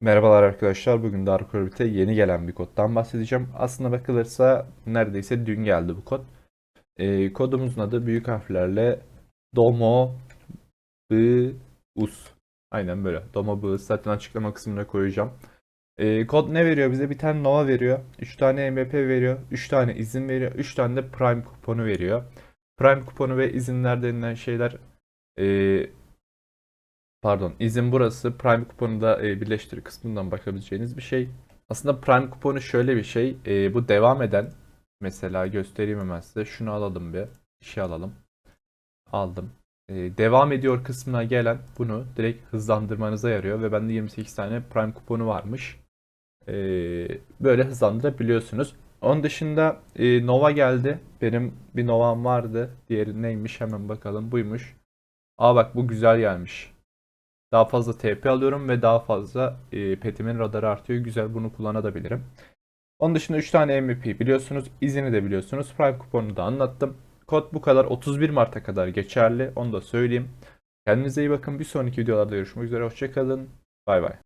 Merhabalar arkadaşlar. Bugün Dark Orbit'e yeni gelen bir koddan bahsedeceğim. Aslına bakılırsa neredeyse dün geldi bu kod. Ee, kodumuzun adı büyük harflerle Domo Us. Aynen böyle. Domo Bus. Zaten açıklama kısmına koyacağım. Ee, kod ne veriyor bize? Bir tane Nova veriyor. 3 tane MVP veriyor. 3 tane izin veriyor. 3 tane de Prime kuponu veriyor. Prime kuponu ve izinler denilen şeyler ee, Pardon, izin burası. Prime kuponu da e, birleştir kısmından bakabileceğiniz bir şey. Aslında Prime kuponu şöyle bir şey. e, bu devam eden mesela göstereyim hemen size. Şunu alalım bir. İşe alalım. Aldım. E, devam ediyor kısmına gelen bunu direkt hızlandırmanıza yarıyor ve bende 28 tane Prime kuponu varmış. E, böyle hızlandırabiliyorsunuz. Onun dışında e, Nova geldi. Benim bir Nova'm vardı. Diğeri neymiş hemen bakalım. Buymuş. Aa bak bu güzel gelmiş. Daha fazla TP alıyorum ve daha fazla e, petimin radarı artıyor. Güzel bunu kullanabilirim. Onun dışında 3 tane MVP biliyorsunuz. izini de biliyorsunuz. Prime kuponunu da anlattım. Kod bu kadar. 31 Mart'a kadar geçerli. Onu da söyleyeyim. Kendinize iyi bakın. Bir sonraki videolarda görüşmek üzere. Hoşçakalın. Bay bay.